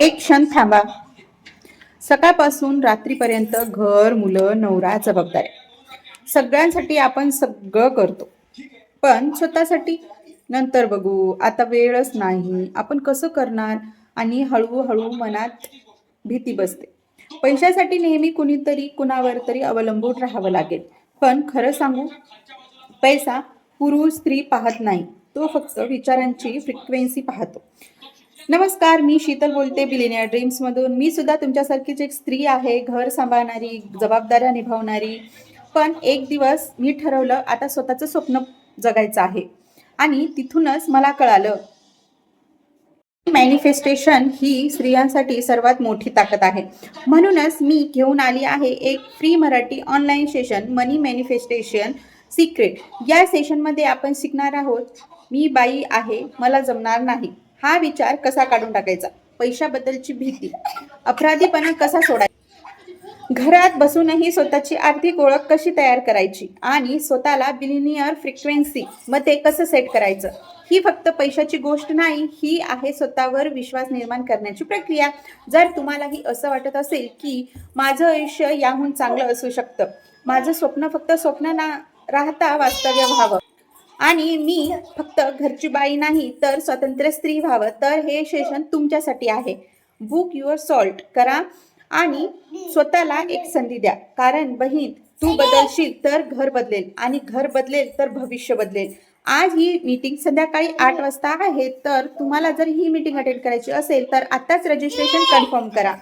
एक क्षण थांबा. सकाळपासून रात्रीपर्यंत घर मुलं नवरा जबाबदारी सगळ्यांसाठी आपण सगळं करतो. पण स्वतःसाठी? नंतर बघू. आता वेळच नाही. आपण कसं करणार? आणि हळूहळू मनात भीती बसते. पैशासाठी नेहमी कुणीतरी कुणावर तरी अवलंबून राहावं लागेल. पण खरं सांगू? पैसा पुरुष स्त्री पाहत नाही. तो फक्त विचारांची फ्रिक्वेन्सी पाहतो. नमस्कार मी शीतल बोलते बिलिनिया ड्रीम्स मधून. मी सुद्धा तुमच्यासारखीच एक स्त्री आहे घर सांभाळणारी जबाबदाऱ्या निभावणारी. पण एक दिवस मी ठरवलं आता स्वतःचं स्वप्न जगायचं आहे. आणि तिथूनच मला कळालं मॅनिफेस्टेशन ही स्त्रियांसाठी सर्वात मोठी ताकद आहे. म्हणूनच मी घेऊन आली आहे एक free Marathi online session money manifestation secret या सेशनमध्ये आपण शिकणार आहोत मी बाई आहे मला जमणार नाही. हा विचार कसा काढून टाकायचा? पैशाबद्दलची भीती. अपराधीपणा कसा सोडायचा? घरात बसूनही स्वतःची आर्थिक ओळख कशी तयार करायची? आणि स्वतःला बिलिनियर फ्रिक्वेन्सी मध्ये कसं सेट करायचं? ही फक्त पैशाची गोष्ट नाही ही आहे स्वतःवर विश्वास निर्माण करण्याची प्रक्रिया. जर तुम्हालाही असं वाटत असेल की माझं आयुष्य याहून चांगलं असू शकतं माझं स्वप्न फक्त स्वप्न ना राहता वास्तव्य व्हावं. आणि मी फक्त घरची बाई नाही तर स्वतंत्र स्त्री व्हावं. तर हे सेशन तुमच्यासाठी आहे. बुक युअर सॉल्ट करा आणि स्वतःला एक संधी द्या. कारण बहीण तू बदलशील तर घर बदलेल आणि घर बदलेल तर भविष्य बदलेल. आज ही मीटिंग संध्याकाळी आठ वाजता आहे तर तुम्हाला जर ही मीटिंग अटेंड करायची असेल तर आत्ताच रजिस्ट्रेशन कन्फर्म करा.